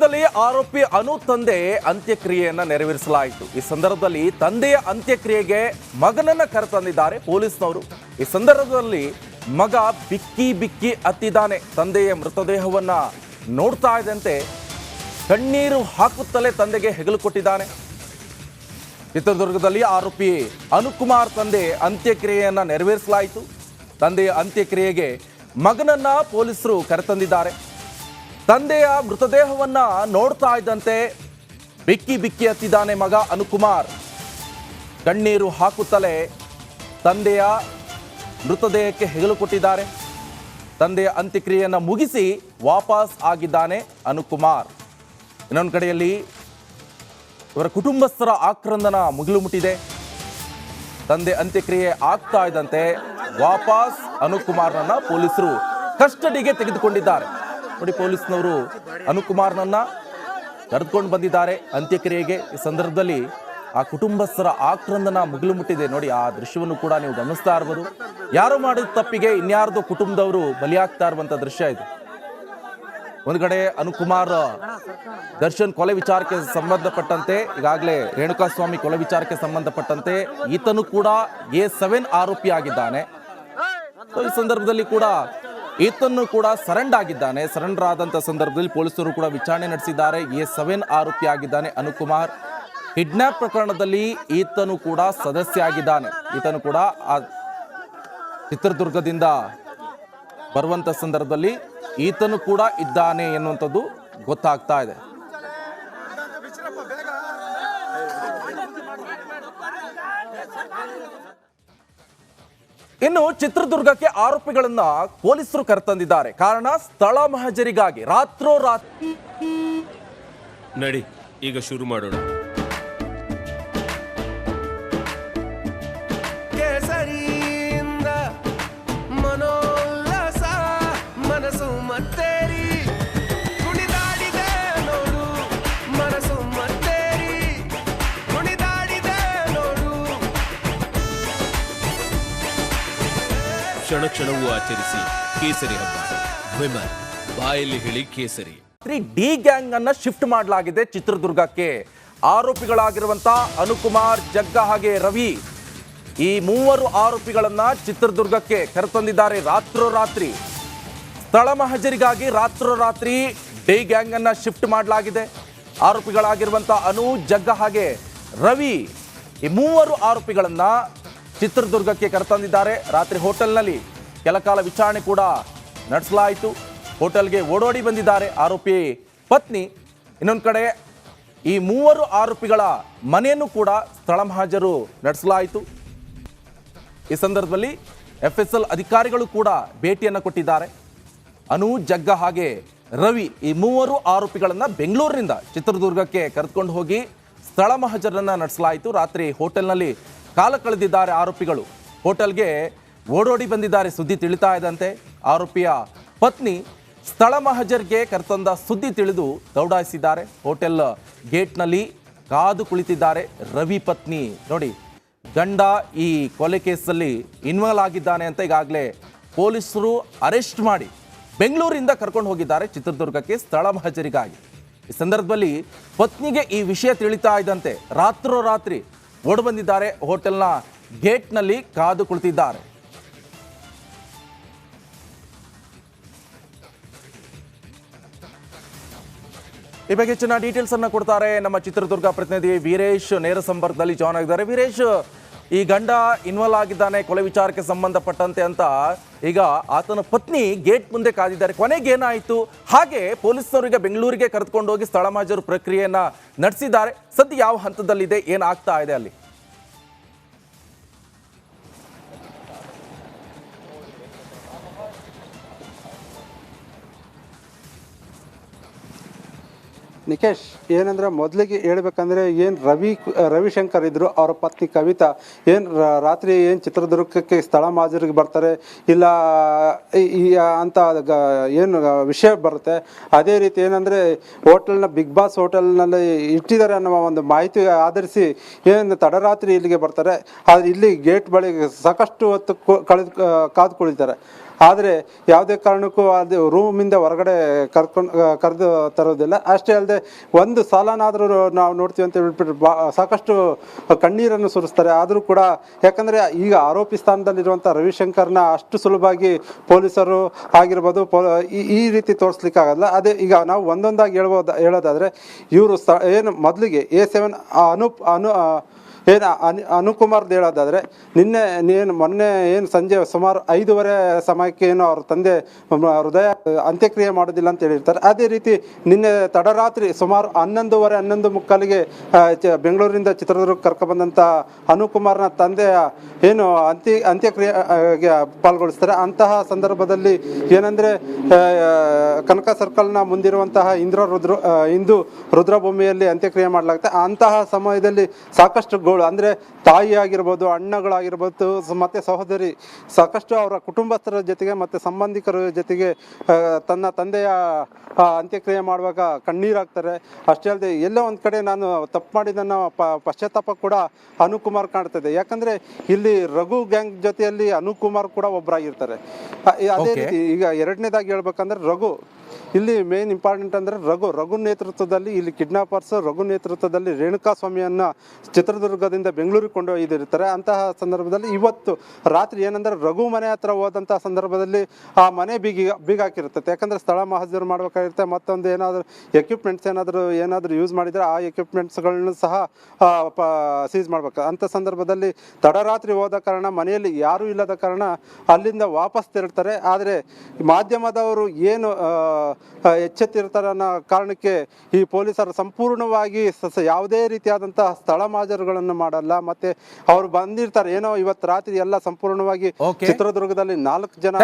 ಚಿತ್ರದುರ್ಗದಲ್ಲಿ ಆರೋಪಿ ಅನು ತಂದೆ ಅಂತ್ಯಕ್ರಿಯೆಯನ್ನು ನೆರವೇರಿಸಲಾಯಿತು. ಈ ಸಂದರ್ಭದಲ್ಲಿ ತಂದೆಯ ಅಂತ್ಯಕ್ರಿಯೆಗೆ ಮಗನನ್ನ ಕರೆತಂದಿದ್ದಾರೆ ಪೊಲೀಸ್ನವರು. ಈ ಸಂದರ್ಭದಲ್ಲಿ ಮಗ ಬಿಕ್ಕಿ ಬಿಕ್ಕಿ ಅತ್ತಿದ್ದಾನೆ ತಂದೆಯ ಮೃತದೇಹವನ್ನ ನೋಡ್ತಾ ಇದ್ದಂತೆ ಕಣ್ಣೀರು ಹಾಕುತ್ತಲೇ ತಂದೆಗೆ ಹೆಗಲು ಕೊಟ್ಟಿದ್ದಾನೆ. ಚಿತ್ರದುರ್ಗದಲ್ಲಿ ಆರೋಪಿ ಅನುಕುಮಾರ್ ತಂದೆ ಅಂತ್ಯಕ್ರಿಯೆಯನ್ನು ನೆರವೇರಿಸಲಾಯಿತು. ತಂದೆಯ ಅಂತ್ಯಕ್ರಿಯೆಗೆ ಮಗನನ್ನ ಪೊಲೀಸರು ಕರೆತಂದಿದ್ದಾರೆ. ತಂದೆಯ ಮೃತದೇಹವನ್ನ ನೋಡ್ತಾ ಇದ್ದಂತೆ ಬಿಕ್ಕಿ ಬಿಕ್ಕಿ ಹತ್ತಿದ್ದಾನೆ ಮಗ ಅನುಕುಮಾರ್. ಕಣ್ಣೀರು ಹಾಕುತ್ತಲೇ ತಂದೆಯ ಮೃತದೇಹಕ್ಕೆ ಹೆಗಲು ಕೊಟ್ಟಿದ್ದಾರೆ. ತಂದೆಯ ಅಂತ್ಯಕ್ರಿಯೆಯನ್ನು ಮುಗಿಸಿ ವಾಪಸ್ ಆಗಿದ್ದಾನೆ ಅನುಕುಮಾರ್. ಇನ್ನೊಂದು ಕಡೆಯಲ್ಲಿ ಇವರ ಕುಟುಂಬಸ್ಥರ ಆಕ್ರಂದನ ಮುಗಿಲು ಮುಟ್ಟಿದೆ. ತಂದೆ ಅಂತ್ಯಕ್ರಿಯೆ ಆಗ್ತಾ ಇದ್ದಂತೆ ವಾಪಸ್ ಅನುಕುಮಾರ್ನನ್ನ ಪೊಲೀಸರು ಕಸ್ಟಡಿಗೆ ತೆಗೆದುಕೊಂಡಿದ್ದಾರೆ. ನೋಡಿ ಪೊಲೀಸ್ನವರು ಅನುಕುಮಾರ್ನನ್ನ ಕರೆದುಕೊಂಡು ಬಂದಿದ್ದಾರೆ. ಅಂತ್ಯಕ್ರಿಯೆಗೆ ಈ ಸಂದರ್ಭದಲ್ಲಿ ಆ ಕುಟುಂಬಸ್ಥರ ಆಕ್ರಂದನ ಮುಗಿಲು ಮುಟ್ಟಿದೆ. ನೋಡಿ, ಆ ದೃಶ್ಯವನ್ನು ಕೂಡ ನೀವು ಗಮನಿಸ್ತಾ ಇರ್ಬೋದು. ಯಾರು ಮಾಡಿದ ತಪ್ಪಿಗೆ ಇನ್ಯಾರ್ದು ಕುಟುಂಬದವರು ಬಲಿಯಾಗ್ತಾ ಇರುವಂತ ದೃಶ್ಯ ಇದು. ಒಂದು ಕಡೆ ಅನುಕುಮಾರ್ ದರ್ಶನ್ ಕೊಲೆ ವಿಚಾರಕ್ಕೆ ಸಂಬಂಧಪಟ್ಟಂತೆ, ಈಗಾಗಲೇ ರೇಣುಕಾಸ್ವಾಮಿ ಕೊಲೆ ವಿಚಾರಕ್ಕೆ ಸಂಬಂಧಪಟ್ಟಂತೆ ಈತನು ಕೂಡ ಎ ಸೆವೆನ್ ಆರೋಪಿ ಆಗಿದ್ದಾನೆ ಈ ಸಂದರ್ಭದಲ್ಲಿ ಕೂಡ ಈತನ್ನು ಕೂಡ ಸರೆಂಡ್ ಆಗಿದ್ದಾನೆ. ಸರೆಂಡರ್ ಆದಂತ ಸಂದರ್ಭದಲ್ಲಿ ಪೊಲೀಸರು ಕೂಡ ವಿಚಾರಣೆ ನಡೆಸಿದ್ದಾರೆ. ಎ ಸೆವೆನ್ ಆರೋಪಿ ಆಗಿದ್ದಾನೆ ಅನುಕುಮಾರ್. ಕಿಡ್ನಾಪ್ ಪ್ರಕರಣದಲ್ಲಿ ಈತನು ಕೂಡ ಸದಸ್ಯ ಆಗಿದ್ದಾನೆ. ಈತನು ಕೂಡ ಆ ಚಿತ್ರದುರ್ಗದಿಂದ ಬರುವಂತ ಸಂದರ್ಭದಲ್ಲಿ ಈತನು ಕೂಡ ಇದ್ದಾನೆ ಎನ್ನುವಂಥದ್ದು ಗೊತ್ತಾಗ್ತಾ ಇದೆ. ಇನ್ನು ಚಿತ್ರದುರ್ಗಕ್ಕೆ ಆರೋಪಿಗಳನ್ನ ಪೊಲೀಸರು ಕರೆತಂದಿದ್ದಾರೆ. ಕಾರಣ ಸ್ಥಳ ಮಹಜರಿಗಾಗಿ ರಾತ್ರೋರಾತ್ರಿ ನಡಿ ಈಗ ಶುರು ಮಾಡೋಣ. ಕೇಸರಿಯಿಂದ ಮನೋಲ್ಲಸ ಮನಸ್ಸು ಮತ್ತೇರಿ ಕ್ಷಣ ಕ್ಷಣವೂ ಆಚರಿಸಿ ಕೇಸರಿ ಹಬ್ಬ. ವಿಮಲ್, ಬಾಯಲ್ಲಿ ಹೇಳಿ ಕೇಸರಿ. ಡಿ ಗ್ಯಾಂಗ್ ಅನ್ನ ಶಿಫ್ಟ್ ಮಾಡಲಾಗಿದೆ ಚಿತ್ರದುರ್ಗಕ್ಕೆ. ಆರೋಪಿಗಳಾಗಿರುವಂತ ಅನುಕುಮಾರ್, ಜಗ್ಗ ಹಾಗೆ ರವಿ ಈ ಮೂವರು ಆರೋಪಿಗಳನ್ನ ಚಿತ್ರದುರ್ಗಕ್ಕೆ ಕರೆತಂದಿದ್ದಾರೆ ರಾತ್ರೋರಾತ್ರಿ. ಸ್ಥಳ ಮಹಜರಿಗಾಗಿ ರಾತ್ರೋರಾತ್ರಿ ಡಿ ಗ್ಯಾಂಗ್ ಅನ್ನ ಶಿಫ್ಟ್ ಮಾಡಲಾಗಿದೆ. ಆರೋಪಿಗಳಾಗಿರುವಂತ ಅನು, ಜಗ್ಗ ಹಾಗೆ ರವಿ ಈ ಮೂವರು ಆರೋಪಿಗಳನ್ನ ಚಿತ್ರದುರ್ಗಕ್ಕೆ ಕರೆತಂದಿದ್ದಾರೆ. ರಾತ್ರಿ ಹೋಟೆಲ್ನಲ್ಲಿ ಕೆಲ ಕಾಲ ವಿಚಾರಣೆ ಕೂಡ ನಡೆಸಲಾಯಿತು. ಹೋಟೆಲ್ಗೆ ಓಡೋಡಿ ಬಂದಿದ್ದಾರೆ ಆರೋಪಿ ಪತ್ನಿ. ಇನ್ನೊಂದು ಕಡೆ ಈ ಮೂವರು ಆರೋಪಿಗಳ ಮನೆಯನ್ನು ಕೂಡ ಸ್ಥಳ ಮಹಾಜರು ನಡೆಸಲಾಯಿತು. ಈ ಸಂದರ್ಭದಲ್ಲಿ ಎಫ್ ಎಸ್ ಎಲ್ ಅಧಿಕಾರಿಗಳು ಕೂಡ ಭೇಟಿಯನ್ನು ಕೊಟ್ಟಿದ್ದಾರೆ. ಅನು, ಜಗ್ಗ ಹಾಗೆ ರವಿ ಈ ಮೂವರು ಆರೋಪಿಗಳನ್ನು ಬೆಂಗಳೂರಿನಿಂದ ಚಿತ್ರದುರ್ಗಕ್ಕೆ ಕರೆದುಕೊಂಡು ಹೋಗಿ ಸ್ಥಳ ಮಹಜರನ್ನು ನಡೆಸಲಾಯಿತು. ರಾತ್ರಿ ಹೋಟೆಲ್ನಲ್ಲಿ ಕಾಲ ಕಳೆದಿದ್ದಾರೆ ಆರೋಪಿಗಳು. ಹೋಟೆಲ್ಗೆ ಓಡೋಡಿ ಬಂದಿದ್ದಾರೆ. ಸುದ್ದಿ ತಿಳಿತಾ ಇದ್ದಂತೆ ಆರೋಪಿಯ ಪತ್ನಿ ಸ್ಥಳ ಮಹಜರ್ಗೆ ಕರೆತಂದ ಸುದ್ದಿ ತಿಳಿದು ದೌಡಾಯಿಸಿದ್ದಾರೆ. ಹೋಟೆಲ್ ಗೇಟ್ನಲ್ಲಿ ಕಾದು ಕುಳಿತಿದ್ದಾರೆ ರವಿ ಪತ್ನಿ. ನೋಡಿ, ಗಂಡ ಈ ಕೊಲೆ ಕೇಸಲ್ಲಿ ಇನ್ವಾಲ್ವ್ ಆಗಿದ್ದಾನೆ ಅಂತ ಈಗಾಗಲೇ ಪೊಲೀಸರು ಅರೆಸ್ಟ್ ಮಾಡಿ ಬೆಂಗಳೂರಿಂದ ಕರ್ಕೊಂಡು ಹೋಗಿದ್ದಾರೆ ಚಿತ್ರದುರ್ಗಕ್ಕೆ ಸ್ಥಳ ಮಹಜರಿಗಾಗಿ. ಈ ಸಂದರ್ಭದಲ್ಲಿ ಪತ್ನಿಗೆ ಈ ವಿಷಯ ತಿಳಿತಾ ಇದ್ದಂತೆ ರಾತ್ರೋರಾತ್ರಿ ಓಡ್ ಬಂದಿದ್ದಾರೆ. ಹೋಟೆಲ್ನ ಗೇಟ್ನಲ್ಲಿ ಕಾದು ಕುಳಿತಿದ್ದಾರೆ. ಈ ಬಗ್ಗೆ ಹೆಚ್ಚಿನ ಡೀಟೇಲ್ಸ್ ಅನ್ನು ಕೊಡ್ತಾರೆ ನಮ್ಮ ಚಿತ್ರದುರ್ಗ ಪ್ರತಿನಿಧಿ ವೀರೇಶ್ ನೇರ ಸಂಪರ್ಕದಲ್ಲಿ ಜಾಯ್ನ್ ಆಗಿದ್ದಾರೆ. ವೀರೇಶ್ ಈ ಗಂಡ ಇನ್ವಾಲ್ವ್ ಆಗಿದ್ದಾನೆ ಕೊಲೆ ವಿಚಾರಕ್ಕೆ ಸಂಬಂಧಪಟ್ಟಂತೆ ಅಂತ ಈಗ ಆತನ ಪತ್ನಿ ಗೇಟ್ ಮುಂದೆ ಕಾದಿದ್ದಾರೆ. ಕೊನೆಗೆ ಏನಾಯಿತು? ಹಾಗೆ ಪೊಲೀಸರಿಗೆ ಬೆಂಗಳೂರಿಗೆ ಕರೆದುಕೊಂಡು ಹೋಗಿ ಸ್ಥಳ ಮಾಜರು ಪ್ರಕ್ರಿಯೆಯನ್ನು ನಡೆಸಿದ್ದಾರೆ. ಸದ್ಯ ಯಾವ ಹಂತದಲ್ಲಿದೆ? ಏನಾಗ್ತಾ ಇದೆ ಅಲ್ಲಿ? ನಿಕೇಶ್, ಏನಂದ್ರೆ ಮೊದಲಿಗೆ ಹೇಳ್ಬೇಕಂದ್ರೆ ಏನು ರವಿ ರವಿಶಂಕರ್ ಇದ್ರು ಅವರ ಪತ್ನಿ ಕವಿತಾ, ಏನು ರಾತ್ರಿ ಏನು ಚಿತ್ರದುರ್ಗಕ್ಕೆ ಸ್ಥಳ ಮಾಜರಿಗೆ ಬರ್ತಾರೆ, ಇಲ್ಲ ಈ- ಅಂತ ಏನು ವಿಷಯ ಬರುತ್ತೆ. ಅದೇ ರೀತಿ ಏನಂದ್ರೆ ಹೋಟೆಲ್ನ ಬಿಗ್ ಬಾಸ್ ಹೋಟೆಲ್ನಲ್ಲಿ ಇಟ್ಟಿದ್ದಾರೆ ಅನ್ನೋ ಒಂದು ಮಾಹಿತಿ ಆಧರಿಸಿ ಏನು ತಡರಾತ್ರಿ ಇಲ್ಲಿಗೆ ಬರ್ತಾರೆ. ಆದರೆ ಇಲ್ಲಿ ಗೇಟ್ ಬಳಿ ಸಾಕಷ್ಟು ಹೊತ್ತು ಕಳೆದು ಕಾದು ಕುಳಿತಾರೆ ಆದರೆ ಯಾವುದೇ ಕಾರಣಕ್ಕೂ ಅದು ರೂಮಿಂದ ಹೊರಗಡೆ ಕರ್ಕೊಂಡು ಕರೆದು ತರೋದಿಲ್ಲ. ಅಷ್ಟೇ ಅಲ್ಲದೆ ಒಂದು ಸಾಲನಾದರೂ ನಾವು ನೋಡ್ತೀವಿ ಅಂತ ಹೇಳ್ಬಿಟ್ಟು ಬಾ, ಸಾಕಷ್ಟು ಕಣ್ಣೀರನ್ನು ಸುರಿಸ್ತಾರೆ. ಆದರೂ ಕೂಡ ಯಾಕಂದರೆ ಈಗ ಆರೋಪಿ ಸ್ಥಾನದಲ್ಲಿರುವಂಥ ರವಿಶಂಕರ್ನ ಅಷ್ಟು ಸುಲಭವಾಗಿ ಪೊಲೀಸರು ಆಗಿರ್ಬೋದು ಪೊ, ಈ ರೀತಿ ತೋರಿಸ್ಲಿಕ್ಕಾಗಲ್ಲ. ಅದೇ ಈಗ ನಾವು ಒಂದೊಂದಾಗಿ ಹೇಳ್ಬೋದು, ಹೇಳೋದಾದರೆ ಇವರು ಏನು ಮೊದಲಿಗೆ ಎ ಸೆವೆನ್ ಅನೂಪ್, ಅನು ಏನು, ಅನು ಅನುಕುಮಾರ್ದು ಹೇಳೋದಾದರೆ ನಿನ್ನೆ ಏನು ಮೊನ್ನೆ ಏನು ಸಂಜೆ ಸುಮಾರು ಐದೂವರೆ ಸಮಯಕ್ಕೆ ಏನು ಅವ್ರ ತಂದೆ ಹೃದಯ ಅಂತ್ಯಕ್ರಿಯೆ ಮಾಡೋದಿಲ್ಲ ಅಂತ ಹೇಳಿರ್ತಾರೆ. ಅದೇ ರೀತಿ ನಿನ್ನೆ ತಡರಾತ್ರಿ ಸುಮಾರು ಹನ್ನೊಂದುವರೆ, ಹನ್ನೊಂದು ಮುಕ್ಕಾಲಿಗೆ ಚಿತ್ರದುರ್ಗಕ್ಕೆ ಬೆಂಗಳೂರಿನಿಂದ ಚಿತ್ರದುರ್ಗ ಕರ್ಕೊಬಂದಂಥ ಅನುಕುಮಾರ್ನ ತಂದೆಯ ಏನು ಅಂತ್ಯ, ಅಂತ್ಯಕ್ರಿಯೆ ಪಾಲ್ಗೊಳಿಸ್ತಾರೆ. ಅಂತಹ ಸಂದರ್ಭದಲ್ಲಿ ಏನಂದರೆ ಕನಕ ಸರ್ಕಲ್ನ ಮುಂದಿರುವಂತಹ ಇಂದ್ರ ರುದ್ರ ಹಿಂದೂ ರುದ್ರಭೂಮಿಯಲ್ಲಿ ಅಂತ್ಯಕ್ರಿಯೆ ಮಾಡಲಾಗುತ್ತೆ. ಅಂತಹ ಸಮಯದಲ್ಲಿ ಸಾಕಷ್ಟು ಗೋಳು ಅಂದರೆ ತಾಯಿ ಆಗಿರ್ಬೋದು ಅಣ್ಣಗಳಾಗಿರ್ಬೋದು ಮತ್ತು ಸಹೋದರಿ ಸಾಕಷ್ಟು ಅವರ ಕುಟುಂಬಸ್ಥರ ಜೊತೆಗೆ ಮತ್ತು ಸಂಬಂಧಿಕರ ಜೊತೆಗೆ ತನ್ನ ತಂದೆಯ ಅಂತ್ಯಕ್ರಿಯೆ ಮಾಡುವಾಗ ಕಣ್ಣೀರಾಗ್ತಾರೆ. ಅಷ್ಟೇ ಅಲ್ಲದೆ ಎಲ್ಲೋ ಒಂದು ಕಡೆ ನಾನು ತಪ್ಪು ಮಾಡಿದ್ದನ್ನು ಪ ಪಶ್ಚಾತ್ತಾಪ ಕೂಡ ಅನುಕುಮಾರ್ ಕಾಣ್ತದೆ. ಯಾಕಂದರೆ ಇಲ್ಲಿ ರಘು ಗ್ಯಾಂಗ್ ಜೊತೆಯಲ್ಲಿ ಅನುಕುಮಾರ್ ಕೂಡ ಒಬ್ಬರಾಗಿರ್ತಾರೆ ಅದೇ ರೀತಿ ಈಗ ಎರಡನೇದಾಗಿ ಹೇಳ್ಬೇಕಂದ್ರೆ ರಘು. ಇಲ್ಲಿ ಮೇನ್ ಇಂಪಾರ್ಟೆಂಟ್ ಅಂದ್ರೆ ರಘು. ರಘು ನೇತೃತ್ವದಲ್ಲಿ ಇಲ್ಲಿ ಕಿಡ್ನಾಪರ್ಸ್ ರಘು ನೇತೃತ್ವದಲ್ಲಿ ರೇಣುಕಾ ಸ್ವಾಮಿಯನ್ನ ಚಿತ್ರದುರ್ಗದಿಂದ ಬೆಂಗಳೂರಿಗೆ ಕೊಂಡೊಯ್ದಿರ್ತಾರೆ. ಅಂತಹ ಸಂದರ್ಭದಲ್ಲಿ ಇವತ್ತು ರಾತ್ರಿ ಏನಂದ್ರೆ ರಘು ಮನೆ ಹತ್ರ ಹೋದಂತಹ ಸಂದರ್ಭದಲ್ಲಿ ಆ ಮನೆ ಬೀಗಿ ಬೀಗ ಹಾಕಿರ್ತದೆ ಯಾಕಂದ್ರೆ ಸ್ಥಳ ಮಹಜರು ಮಾಡ್ಬೇಕಾಗಿರುತ್ತೆ. ಮತ್ತೊಂದು ಏನಾದರೂ ಎಕ್ವಿಪ್ಮೆಂಟ್ಸ್ ಏನಾದರೂ ಏನಾದರೂ ಯೂಸ್ ಮಾಡಿದ್ರೆ ಆ ಎಕ್ವಿಪ್ಮೆಂಟ್ಸ್ಗಳನ್ನು ಸಹ ಸೀಸ್ ಮಾಡ್ಬೇಕು. ಅಂಥ ಸಂದರ್ಭದಲ್ಲಿ ತಡರಾತ್ರಿ ಹೋದ ಕಾರಣ ಮನೆಯಲ್ಲಿ ಯಾರೂ ಇಲ್ಲದ ಕಾರಣ ಅಲ್ಲಿಂದ ವಾಪಸ್ ತೆರಳ್ತಾರೆ. ಆದರೆ ಮಾಧ್ಯಮದವರು ಏನು ಎಚ್ಚೆತ್ತಿರ್ತಾರೆ ಅನ್ನೋ ಕಾರಣಕ್ಕೆ ಈ ಪೊಲೀಸರು ಸಂಪೂರ್ಣವಾಗಿ ಯಾವುದೇ ರೀತಿಯಾದಂತಹ ಸ್ಥಳ ಮಾಜರುಗಳನ್ನು ಮಾಡಲ್ಲ ಮತ್ತೆ ಅವ್ರು ಬಂದಿರ್ತಾರೆ ಏನೋ ಇವತ್ತು ರಾತ್ರಿ ಎಲ್ಲ ಸಂಪೂರ್ಣವಾಗಿ ಚಿತ್ರದುರ್ಗದಲ್ಲಿ ನಾಲ್ಕು ಜನ.